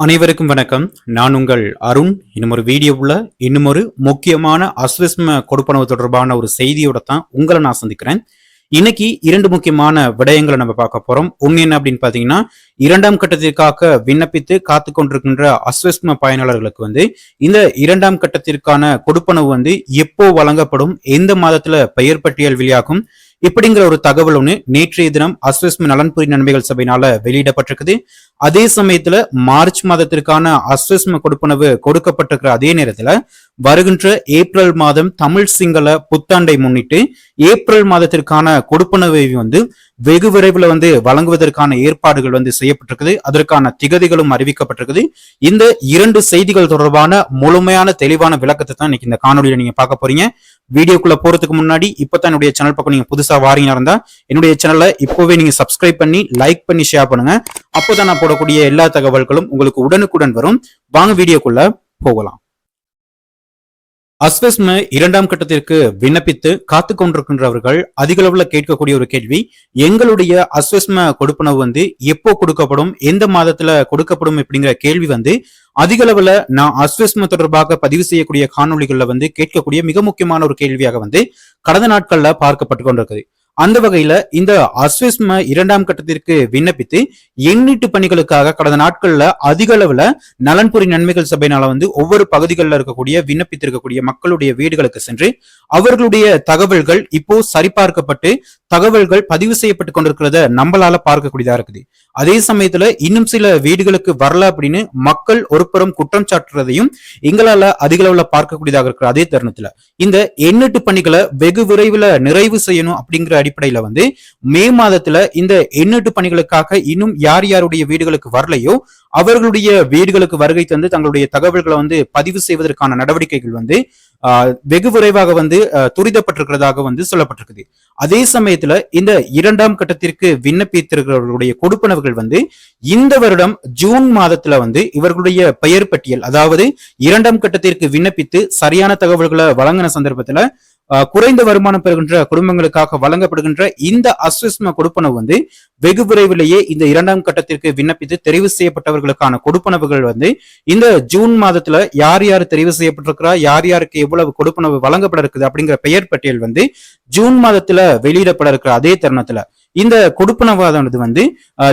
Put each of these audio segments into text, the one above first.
அனைவருக்கும் வணக்கம். நான் உங்கள் அருண். இன்னும் ஒரு வீடியோவில் இன்னும் ஒரு முக்கியமான அஸ்விஸ்ம கொடுப்பனவு தொடர்பான ஒரு செய்தியோட தான் உங்களை நான் சந்திக்கிறேன். இன்னைக்கு இரண்டு முக்கியமான விடயங்களை நம்ம பார்க்க போறோம். ஒன்று என்ன அப்படின்னு பார்த்தீங்கன்னா இரண்டாம் கட்டத்திற்காக விண்ணப்பித்து காத்து கொண்டிருக்கின்ற அஸ்வஸ்ம பயனாளர்களுக்கு வந்து இந்த இரண்டாம் கட்டத்திற்கான கொடுப்பனவு வந்து எப்போ வழங்கப்படும் எந்த மாதத்துல பெயர் பட்டியல் வெளியாகும் இப்படிங்கிற ஒரு தகவல் ஒன்று நேற்றைய தினம் அஸ்வஸ்ம நலன்புரி நன்மைகள் சபையினால வெளியிடப்பட்டிருக்குது. அதே சமயத்துல மார்ச் மாதத்திற்கான அஸ்வஸ்ம கொடுப்பனவு கொடுக்கப்பட்டிருக்கிற அதே நேரத்துல வருகின்ற ஏப்ரல் மாதம் தமிழ் சிங்கள புத்தாண்டை முன்னிட்டு ஏப்ரல் மாதத்திற்கான கொடுப்பனவை வந்து வெகு விரைவில் வந்து வழங்குவதற்கான ஏற்பாடுகள் வந்து செய்யப்பட்டிருக்குது. அதற்கான திகதிகளும் அறிவிக்கப்பட்டிருக்குது. இந்த இரண்டு செய்திகள் தொடர்பான முழுமையான தெளிவான விளக்கத்தை தான் இன்னைக்கு இந்த காணொலியில நீங்க பார்க்க போறீங்க. வீடியோக்குள்ள போறதுக்கு முன்னாடி இப்போ தான் என்னுடைய சேனல் பக்கம் நீங்க புதுசா வாரீங்க இருந்தா என்னுடைய சேனலை இப்போவே நீங்க சப்ஸ்கிரைப் பண்ணி லைக் பண்ணி ஷேர் பண்ணுங்க. அப்போதான் நான் போடக்கூடிய எல்லா தகவல்களும் உங்களுக்கு உடனுக்குடன் வரும். வாங்க வீடியோக்குள்ள போகலாம். அஸ்வஸ்ம இரண்டாம் கட்டத்திற்கு விண்ணப்பித்து காத்து கொண்டிருக்கின்றவர்கள் அதிக அளவுல கேட்கக்கூடிய ஒரு கேள்வி எங்களுடைய அஸ்வஸ்ம கொடுப்பனவு வந்து எப்போ கொடுக்கப்படும் எந்த மாதத்துல கொடுக்கப்படும் அப்படிங்கிற கேள்வி வந்து அதிக அளவுல நான் அஸ்வஸ்ம தொடர்பாக பதிவு செய்யக்கூடிய காணொலிகள்ல வந்து கேட்கக்கூடிய மிக முக்கியமான ஒரு கேள்வியாக வந்து கடந்த நாட்கள்ல பார்க்கப்பட்டு கொண்டிருக்குது. அந்த வகையில இந்த அஸ்விஸ்ம இரண்டாம் கட்டத்திற்கு விண்ணப்பித்து எண்ணீட்டு பணிகளுக்காக கடந்த நாட்கள்ல அதிக அளவுல நலன்புரி நன்மைகள் சபையினால வந்து ஒவ்வொரு பகுதிகளில் இருக்கக்கூடிய விண்ணப்பித்திருக்கக்கூடிய மக்களுடைய வீடுகளுக்கு சென்று அவர்களுடைய தகவல்கள் இப்போ சரிபார்க்கப்பட்டு தகவல்கள் பதிவு செய்யப்பட்டு கொண்டிருக்கிறத நம்மளால பார்க்கக்கூடியதா இருக்குது. அதே சமயத்துல இன்னும் சில வீடுகளுக்கு வரல அப்படின்னு மக்கள் ஒருபுறம் குற்றம் சாட்டுறதையும் எங்களால அதிக அளவுல பார்க்கக்கூடியதாக இருக்கிற அதே தருணத்துல இந்த எண்ணெட்டு பணிகளை வெகு விரைவில் நிறைவு செய்யணும் அப்படிங்கிற அடிப்படையில வந்து மே மாதத்துல இந்த எண்ணெட்டு பணிகளுக்காக இன்னும் யார் யாருடைய வீடுகளுக்கு வரலையோ அவர்களுடைய வீடுகளுக்கு வருகை தந்து தங்களுடைய தகவல்களை வந்து பதிவு செய்வதற்கான நடவடிக்கைகள் வந்து வெகு விரைவாக வந்து துரிதப்பட்டிருக்கிறதாக வந்து சொல்லப்பட்டிருக்குது. அதே சமயத்துல இந்த இரண்டாம் கட்டத்திற்கு விண்ணப்பித்திருக்கிறவர்களுடைய கொடுப்பனவுகள் வந்து இந்த வருடம் ஜூன் மாதத்துல வந்து இவர்களுடைய பெயர் பட்டியல் அதாவது இரண்டாம் கட்டத்திற்கு விண்ணப்பித்து சரியான தகவல்களை வழங்கின சந்தர்ப்பத்துல குறைந்த வருமானம் பெறுகின்ற குடும்பங்களுக்காக வழங்கப்படுகின்ற இந்த அஸ்விஸ்ம கொடுப்பனவு வந்து வெகு விரைவிலேயே இந்த இரண்டாம் கட்டத்திற்கு விண்ணப்பித்து தெரிவு செய்யப்பட்டவர்களுக்கான கொடுப்பனவுகள் வந்து இந்த ஜூன் மாதத்துல யார் யார் தெரிவு செய்யப்பட்டிருக்கிறா யார் யாருக்கு எவ்வளவு கொடுப்பனவு வழங்கப்பட இருக்குது அப்படிங்கிற பெயர் பட்டியல் வந்து ஜூன் மாதத்துல வெளியிடப்பட இருக்கிற அதே தருணத்துல. இந்த கொடுப்பனவானது வந்து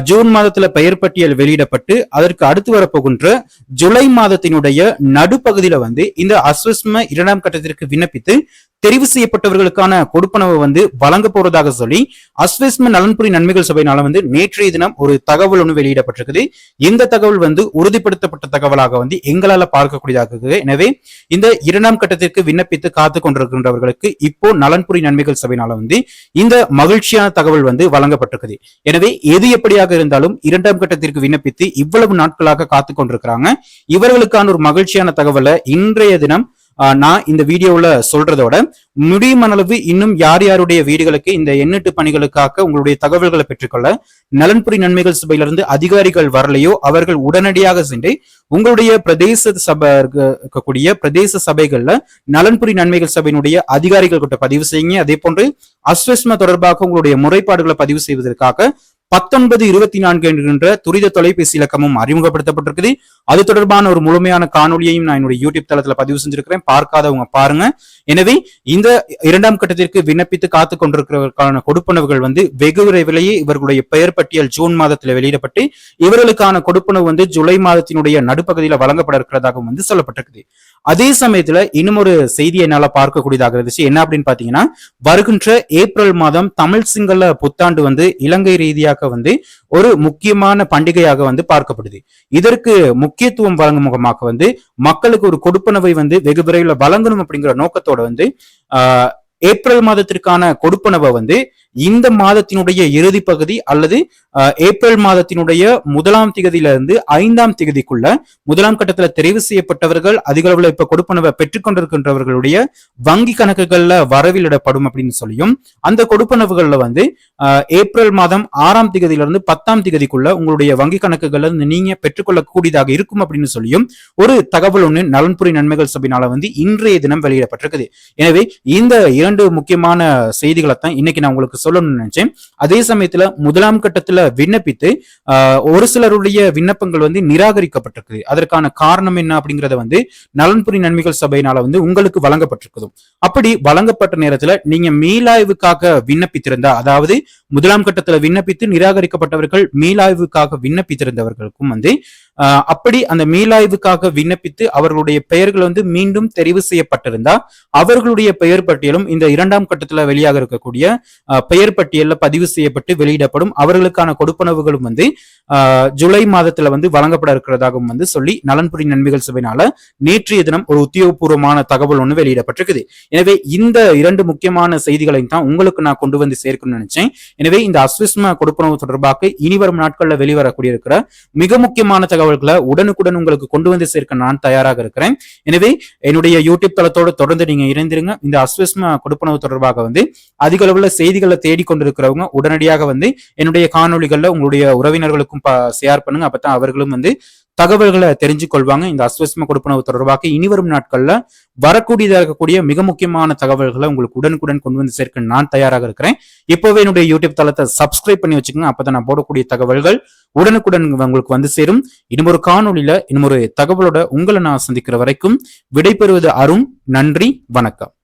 ஜூன் மாதத்துல பெயர் பட்டியல் வெளியிடப்பட்டு அதற்கு அடுத்து வரப்போகின்ற ஜூலை மாதத்தினுடைய நடுப்பகுதியில வந்து இந்த அஸ்வஸ்ம இரண்டாம் கட்டத்திற்கு விண்ணப்பித்து தெரிவு செய்யப்பட்டவர்களுக்கான கொடுப்பனவு வந்து வழங்க போறதாக சொல்லி அஸ்வஸ்ம நலன்புரி நன்மைகள் சபையினால வந்து நேற்றைய தினம் ஒரு தகவல் ஒன்று வெளியிடப்பட்டிருக்குது. இந்த தகவல் வந்து உறுதிப்படுத்தப்பட்ட தகவலாக வந்து எங்களால பார்க்கக்கூடியதாக இருக்குது எனவே இந்த இரண்டாம் கட்டத்திற்கு விண்ணப்பித்து காத்து கொண்டிருக்கின்றவர்களுக்கு இப்போ நலன்புரி நன்மைகள் சபையினால வந்து இந்த மகிழ்ச்சியான தகவல் வந்து வழங்கப்பட்டிருக்குது. எனவே எது எப்படியாக இருந்தாலும் இரண்டாம் கட்டத்திற்கு விண்ணப்பித்து இவ்வளவு நாட்களாக காத்து கொண்டிருக்கிறாங்க. இவர்களுக்கான ஒரு மகிழ்ச்சியான தகவலை இன்றைய தினம் நான் இந்த வீடியோவில் சொல்றதோட முடியுமளவு இன்னும் யார் யாருடைய வீடுகளுக்கு இந்த எண்ணெட்டு பணிகளுக்காக உங்களுடைய தகவல்களை பெற்றுக்கொள்ள நலன்புரி நன்மைகள் சபையிலிருந்து அதிகாரிகள் வரலையோ அவர்கள் உடனடியாக சென்று உங்களுடைய பிரதேச சபை இருக்கக்கூடிய பிரதேச சபைகள்ல நலன்புரி நன்மைகள் சபையினுடைய அதிகாரிகள் கிட்ட பதிவு செய்யுங்க. அதே போன்று அஸ்வஸ்ம தொடர்பாக உங்களுடைய முறைப்பாடுகளை பதிவு செய்வதற்காக பத்தொன்பது இருபத்தி நான்கு என்கின்ற துரித தொலைபேசி இலக்கமும் அறிமுகப்படுத்தப்பட்டிருக்குது. அது தொடர்பான ஒரு முழுமையான காணொலியையும் நான் என்னுடைய யூடியூப் தளத்துல பதிவு செஞ்சிருக்கிறேன். பார்க்காதவங்க பாருங்க. எனவே இந்த இரண்டாம் கட்டத்திற்கு விண்ணப்பித்து காத்து கொண்டிருக்கிறவர்களுக்கான கொடுப்பனவுகள் வந்து வெகு விரைவிலேயே இவர்களுடைய பெயர் பட்டியல் ஜூன் மாதத்தில் வெளியிடப்பட்டு இவர்களுக்கான கொடுப்பனவு வந்து ஜூலை மாதத்தினுடைய நடுப்பகுதியில் வழங்கப்பட இருக்கிறதாகவும் வந்து சொல்லப்பட்டிருக்குது. அதே சமயத்துல இன்னும் ஒரு செய்தி என்னால பார்க்கக்கூடியதாக இருந்துச்சு. என்ன அப்படின்னு பாத்தீங்கன்னா வருகின்ற ஏப்ரல் மாதம் தமிழ் சிங்கள புத்தாண்டு வந்து இலங்கை ரீதியாக வந்து ஒரு முக்கியமான பண்டிகையாக வந்து பார்க்கப்படுது. இதற்கு முக்கியத்துவம் வழங்கும் முகமாக வந்து மக்களுக்கு ஒரு கொடுப்பனவை வந்து வெகு விரைவில் வழங்கணும் அப்படிங்கிற நோக்கத்தோட வந்து ஏப்ரல் மாதத்திற்கான கொடுப்பனவை வந்து இந்த மாதத்தினுடைய இறுதி பகுதி அல்லது ஏப்ரல் மாதத்தினுடைய முதலாம் திகதியிலிருந்து ஐந்தாம் திகதிக்குள்ள முதலாம் கட்டத்துல தெரிவு செய்யப்பட்டவர்கள் அதிக அளவில் இப்ப கொடுப்பனவை பெற்றுக்கொண்டிருக்கின்றவர்களுடைய வங்கி கணக்குகள்ல வரவிலிடப்படும் அப்படின்னு சொல்லியும் அந்த கொடுப்பனவுகள்ல வந்து ஏப்ரல் மாதம் ஆறாம் திகதியிலிருந்து பத்தாம் திகதிக்குள்ள உங்களுடைய வங்கி கணக்குகள்ல நீங்க பெற்றுக்கொள்ளக்கூடியதாக இருக்கும் அப்படின்னு சொல்லியும் ஒரு தகவல் ஒன்று நலன்புரி நன்மைகள் சபையினால வந்து இன்றைய தினம் வெளியிடப்பட்டிருக்குது. எனவே இந்த இரண்டு முக்கியமான செய்திகளை தான் இன்னைக்கு நான் உங்களுக்கு சொல்லணும்னு நினைச்சேன். அதே சமயத்துல முதலாம் கட்டத்துல விண்ணப்பித்து ஆஹ், ஒரு சிலருடைய விண்ணப்பங்கள் வந்து நிராகரிக்கப்பட்டிருக்குது. அதற்கான காரணம் என்ன அப்படிங்கறத வந்து நலன்புரி நன்மைகள் சபையினால வந்து உங்களுக்கு வழங்கப்பட்டிருக்குது. அப்படி வழங்கப்பட்ட நேரத்துல நீங்க மீளாய்வுக்காக விண்ணப்பித்திருந்தா அதாவது முதலாம் கட்டத்துல விண்ணப்பித்து நிராகரிக்கப்பட்டவர்கள் மீளாய்வுக்காக விண்ணப்பித்திருந்தவர்களுக்கும் வந்து அப்படி அந்த மீளாய்வுக்காக விண்ணப்பித்து அவர்களுடைய பெயர்கள் வந்து மீண்டும் தெரிவு செய்யப்பட்டிருந்தா அவர்களுடைய பெயர் பட்டியலும் இந்த இரண்டாம் கட்டத்துல வெளியாக இருக்கக்கூடிய பெயர் பட்டியலில் பதிவு செய்யப்பட்டு வெளியிடப்படும். அவர்களுக்கான கொடுப்பனவுகளும் வந்து ஜூலை மாதத்துல வந்து வழங்கப்பட இருக்கிறதாகவும் வந்து சொல்லி நலன்புரி நன்மைகள் சபையினால நேற்றைய தினம் ஒரு உத்தியோகபூர்வமான தகவல் ஒன்று வெளியிடப்பட்டிருக்குது. எனவே இந்த இரண்டு முக்கியமான செய்திகளையும் தான் உங்களுக்கு நான் கொண்டு வந்து சேர்க்கணும்னு நினைச்சேன். எனவே இந்த அஸ்விஸ்ம கொடுப்பனவு தொடர்பாக இனி வரும் நாட்கள்ல வெளிவரக்கூடிய இருக்கிற மிக முக்கியமான தகவல்களை உடனுக்குடன் உங்களுக்கு கொண்டு வந்து சேர்க்க நான் தயாராக இருக்கிறேன். எனவே என்னுடைய யூடியூப் தளத்தோடு தொடர்ந்து நீங்க இணைந்திருங்க. இந்த அஸ்வஸ்ம கொடுப்பனவு தொடர்பாக வந்து அதிக அளவுல செய்திகளை தேடிக்கொண்டிருக்கிறவங்க உடனடியாக வந்து என்னுடைய காணொளிகள்ல உங்களுடைய உறவினர்களுக்கும் ஷேர் பண்ணுங்க. அப்பதான் அவர்களும் வந்து தகவல்களை தெரிஞ்சு கொள்வாங்க இந்த அஸ்வஸ்ம கொடுப்பனவு தொடர்பாக இனிவரும் நாட்கள்ல வரக்கூடியதாக இருக்கக்கூடிய மிக முக்கியமான தகவல்களை உங்களுக்கு உடனுக்குடன் கொண்டு வந்து சேர்க்க நான் தயாராக இருக்கிறேன். இப்போவே என்னுடைய யூடியூப் தளத்தை சப்ஸ்கிரைப் பண்ணி வச்சுக்கோங்க. அப்பதான் நான் போடக்கூடிய தகவல்கள் உடனுக்குடன் உங்களுக்கு வந்து சேரும். இன்னும் காணொலியில காணொளியில இன்னும் தகவலோட உங்களை நான் சந்திக்கிற வரைக்கும் விடைபெறுவது அருண். நன்றி வணக்கம்.